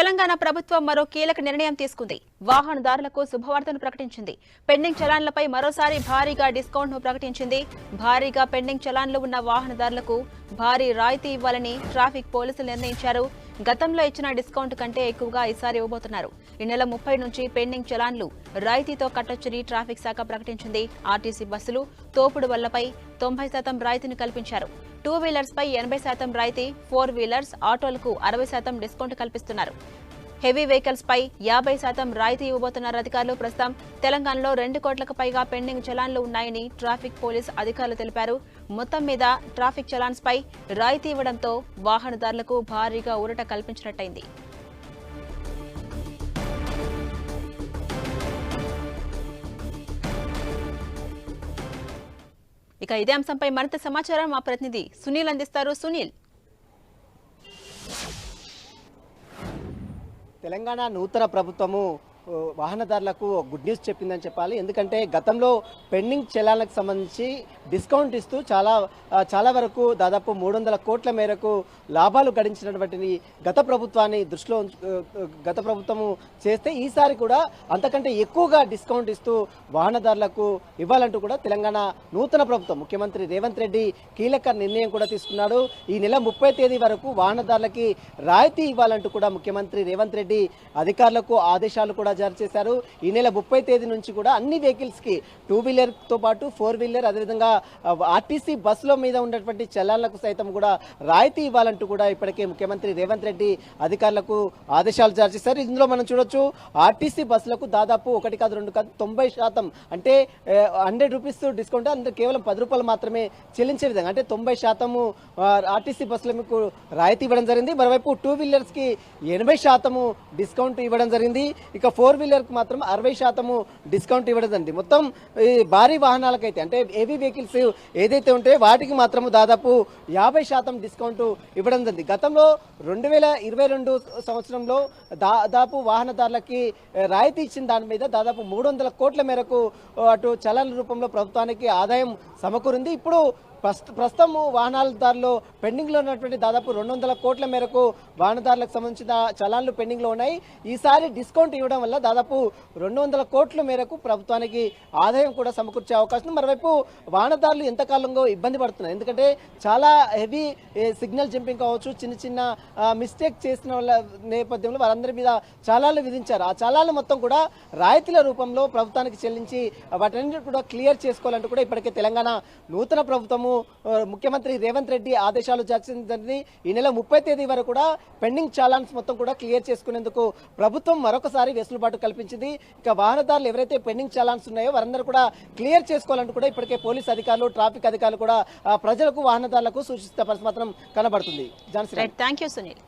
తెలంగాణ ప్రభుత్వం మరో కీలక నిర్ణయం తీసుకుంది. వాహనదారులకు శుభవార్తను ప్రకటించింది. పెండింగ్ చలాన్లపై మరోసారి భారీగా డిస్కౌంట్ను ప్రకటించింది. భారీగా పెండింగ్ చలాన్లు ఉన్న వాహనదారులకు భారీ రాయితీ ఇవ్వాలని ట్రాఫిక్ పోలీసులు నిర్ణయించారు. గతంలో ఇచ్చిన డిస్కౌంట్ కంటే ఎక్కువగా ఈసారి ఇవ్వబోతున్నారు. ఈ నెల ముప్పై నుంచి పెండింగ్ చలాన్లు రాయితీతో కట్టొచ్చని ట్రాఫిక్ శాఖ ప్రకటించింది. ఆర్టీసీ బస్సులు తోపుడు వల్లపై తొంభై శాతం రాయితీని కల్పించారు. టూ వీలర్స్ పై ఎనభై శాతం రాయితీ ఫోర్ వీలర్స్ ఆటోలకు అరవై శాతం డిస్కౌంట్ కల్పిస్తున్నారు. హెవీ వెహికల్స్ పై యాభై శాతం రాయితీ ఇవ్వబోతున్నారు అధికారులు. ప్రస్తుతం తెలంగాణలో రెండు కోట్లకు పైగా పెండింగ్ చలాన్లు ఉన్నాయని ట్రాఫిక్ పోలీస్ అధికారులు తెలిపారు. మొత్తం మీద ట్రాఫిక్ చలాన్స్ పై రాయితీ ఇవ్వడంతో వాహనదారులకు భారీగా ఊరట కల్పించినట్టయింది. ఇక ఇదే అంశంపై మరింత సమాచారం మా ప్రతినిధి సునీల్ అందిస్తారు. సునీల్ తెలంగాణ నూతన ప్రభుత్వము వాహనదారులకు గుడ్ న్యూస్ చెప్పిందని చెప్పాలి. ఎందుకంటే గతంలో పెండింగ్ చలాలకు సంబంధించి డిస్కౌంట్ ఇస్తూ చాలా చాలా వరకు దాదాపు మూడు వందల కోట్ల మేరకు లాభాలు గడించినటువంటి గత ప్రభుత్వాన్ని దృష్టిలో ఉంచు- గత ప్రభుత్వము చేస్తే ఈసారి కూడా అంతకంటే ఎక్కువగా డిస్కౌంట్ ఇస్తూ వాహనదారులకు ఇవ్వాలంటూ కూడా తెలంగాణ నూతన ప్రభుత్వం ముఖ్యమంత్రి రేవంత్ రెడ్డి కీలక నిర్ణయం కూడా తీసుకున్నాడు. ఈ నెల ముప్పై తేదీ వరకు వాహనదారులకి రాయితీ ఇవ్వాలంటూ కూడా ముఖ్యమంత్రి రేవంత్ రెడ్డి అధికారులకు ఆదేశాలు కూడా జారీ చేశారు. ఈ నెల ముప్పై తేదీ నుంచి కూడా అన్ని వెహికల్స్కి టూ వీలర్తో పాటు ఫోర్ వీలర్ అదేవిధంగా ఆర్టీసీ బస్సుల మీద ఉన్నటువంటి చలాన్లకు సైతం కూడా రాయితీ ఇవ్వాలంటూ కూడా ఇప్పటికే ముఖ్యమంత్రి రేవంత్ రెడ్డి అధికారులకు ఆదేశాలు జారీ చేశారు. ఇందులో మనం చూడొచ్చు ఆర్టీసీ బస్సులకు దాదాపు ఒకటి కాదు రెండు కాదు తొంభై శాతం అంటే హండ్రెడ్ రూపీస్ డిస్కౌంట్ అంటే కేవలం పది రూపాయలు మాత్రమే చెల్లించే విధంగా అంటే తొంభై శాతము ఆర్టీసీ బస్సుల మీకు రాయితీ ఇవ్వడం జరిగింది. మరోవైపు టూ వీలర్స్కి ఎనభై శాతము డిస్కౌంట్ ఇవ్వడం జరిగింది. ఇక ఫోర్ వీలర్కి మాత్రం అరవై శాతము డిస్కౌంట్ ఇవ్వడదండి. మొత్తం ఈ భారీ వాహనాలకైతే అంటే హెవీ వెహికల్స్ ఏదైతే ఉంటే వాటికి మాత్రము దాదాపు యాభై శాతం డిస్కౌంట్ ఇవ్వడం జరిగింది గతంలో రెండు వేల ఇరవై రెండు సంవత్సరంలో దాదాపు వాహనదారులకి రాయితీ ఇచ్చిన దాని మీద దాదాపు మూడు వందల కోట్ల మేరకు అటు చలన రూపంలో ప్రభుత్వానికి ఆదాయం సమకూరింది. ఇప్పుడు ప్రస్తుతం వాహనాల వాహనాలదారులు పెండింగ్లో ఉన్నటువంటి దాదాపు రెండు వందల కోట్ల మేరకు వాహనదారులకు సంబంధించిన చలాన్లు పెండింగ్లో ఉన్నాయి. ఈసారి డిస్కౌంట్ ఇవ్వడం వల్ల దాదాపు రెండు వందల కోట్ల మేరకు ప్రభుత్వానికి ఆదాయం కూడా సమకూర్చే అవకాశం మరోవైపు వాహనదారులు ఎంతకాలంగా ఇబ్బంది పడుతున్నారు? ఎందుకంటే చాలా హెవీ సిగ్నల్ జంపింగ్ కావచ్చు చిన్న చిన్న మిస్టేక్ చేసిన వాళ్ళ నేపథ్యంలో వారందరి మీద చాలాలు విధించారు. ఆ చాలాలు మొత్తం కూడా రాయితీల రూపంలో ప్రభుత్వానికి చెల్లించి వాటన్నిటి కూడా క్లియర్ చేసుకోవాలంటూ కూడా ఇప్పటికే తెలంగాణ నూతన ప్రభుత్వము ముఖ్యమంత్రి రేవంత్ రెడ్డి ఆదేశాలు జారీ ఈ నెల ముప్పై తేదీ వరకు కూడా పెండింగ్ చాలాన్స్ మొత్తం కూడా క్లియర్ చేసుకునేందుకు ప్రభుత్వం మరొకసారి వెసులుబాటు కల్పించింది. ఇక వాహనదారులు ఎవరైతే పెండింగ్ చాలాన్స్ ఉన్నాయో వారందరూ కూడా క్లియర్ చేసుకోవాలంటూ కూడా ఇప్పటికే పోలీస్ అధికారులు ట్రాఫిక్ అధికారులు కూడా ప్రజలకు వాహనదారులకు సూచిస్తున్న పరిస్థితి మాత్రం కనబడుతుంది. Jhansi right thank you Sunil